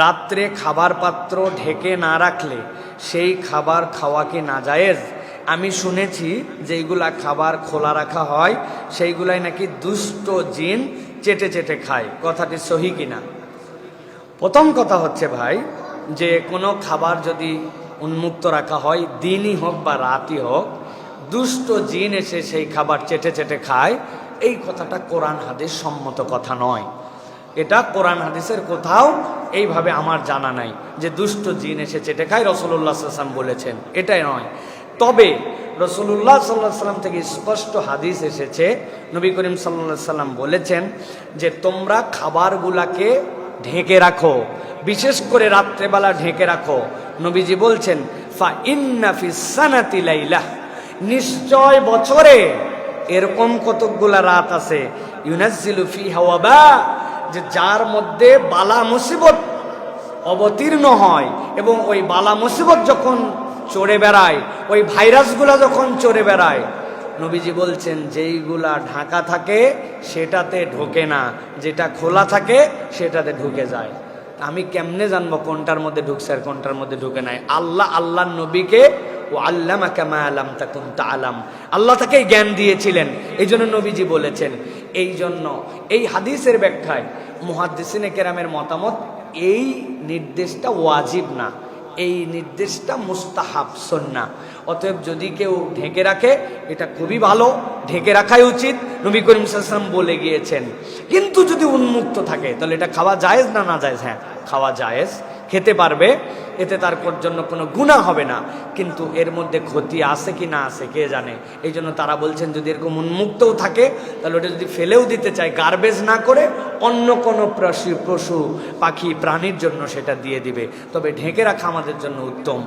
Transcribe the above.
রাত্রে খাবার পাত্র ঢেকে না রাখলে সেই খাবার খাওয়া কি না জায়েজ আমি শুনেছি যেইগুলা খাবার খোলা রাখা হয়, সেইগুলাই নাকি দুষ্ট জিন চেটে চেটে খায়। কথাটি সহি কিনা? প্রথম কথা হচ্ছে ভাই, যে কোনো খাবার যদি উন্মুক্ত রাখা হয়, দিনই হোক বা রাতই হোক, দুষ্ট জিন এসে সেই খাবার চেটে চেটে খায়, এই কথাটা কোরআন হাদিস সম্মত কথা নয়। এটা কোরআন হাদিসের কোথাও এইভাবে আমার জানা নাই যে দুষ্ট জিন এসে চেটে খায় রসুল্লাহ সাল্লাম বলেছেন? এটাই নয়। তবে রসুল্লাহ সাল্লাহ সাল্লাম থেকে স্পষ্ট হাদিস এসেছে, নবী করিম সাল্লাহ সাল্লাম বলেছেন যে তোমরা খাবারগুলাকে ঢেকে রাখো, বিশেষ করে রাত্রেবেলা ঢেকে রাখো। নবীজি বলছেন ফা ইন্না ফি সানাতি লাইলাহ। নিশ্চয় বছরে এরকম কতকগুলা রাত আছে। ইউনাজিলু ফি যে যার মধ্যে বালা মুসিবত অবতীর্ণ হয় এবং ওই বালা মুসিবত যখন চড়ে বেড়ায়, ওই ভাইরাসগুলা যখন চড়ে বেড়ায়, নবীজি বলছেন, যেইগুলা ঢাকা থাকে সেটাতে ঢোকে না, যেটা খোলা থাকে সেটাতে ঢুকে যায়। আমি কেমনে জানব কোনটার মধ্যে ঢুকছে আর কোনটার মধ্যে ঢুকে নাই? আল্লাহ আল্লাহ নবীকে ও আল্লাহ কামা তাকুন তা আলাম আল্লাহ তাকে জ্ঞান দিয়েছিলেন। এই জন্য নবীজি বলেছেন এই জন্য এই হাদিসের ব্যাখ্যায় মুহাদ্দিসিনে কেরামের মতামত, এই নির্দেশটা ওয়াজিব না। এই নির্দেশটা মুস্তাহাব সন্না অতএব যদি কেউ ঢেকে রাখে, এটা খুবই ভালো, ঢেকে রাখাই উচিত। নবী করিম সাল্লাম বলে গিয়েছেন। কিন্তু যদি উন্মুক্ত থাকে, তাহলে এটা খাওয়া জায়েজ না না জায়েজ? হ্যাঁ খাওয়া জায়েজ। খেতে পারবে। এতে তার জন্য কোনো গুণা হবে না। কিন্তু এর মধ্যে ক্ষতি আছে কি না আছে, কে জানে? এই জন্য তারা বলছেন, যদি এরকম উন্মুক্তও থাকে, তাহলে ওটা যদি ফেলেও দিতে চায় গার্বেজ না করে, অন্য কোনো পশু পশু, পাখি, প্রাণীর জন্য সেটা দিয়ে দিবে। তবে ঢেকে রাখা আমাদের জন্য উত্তম।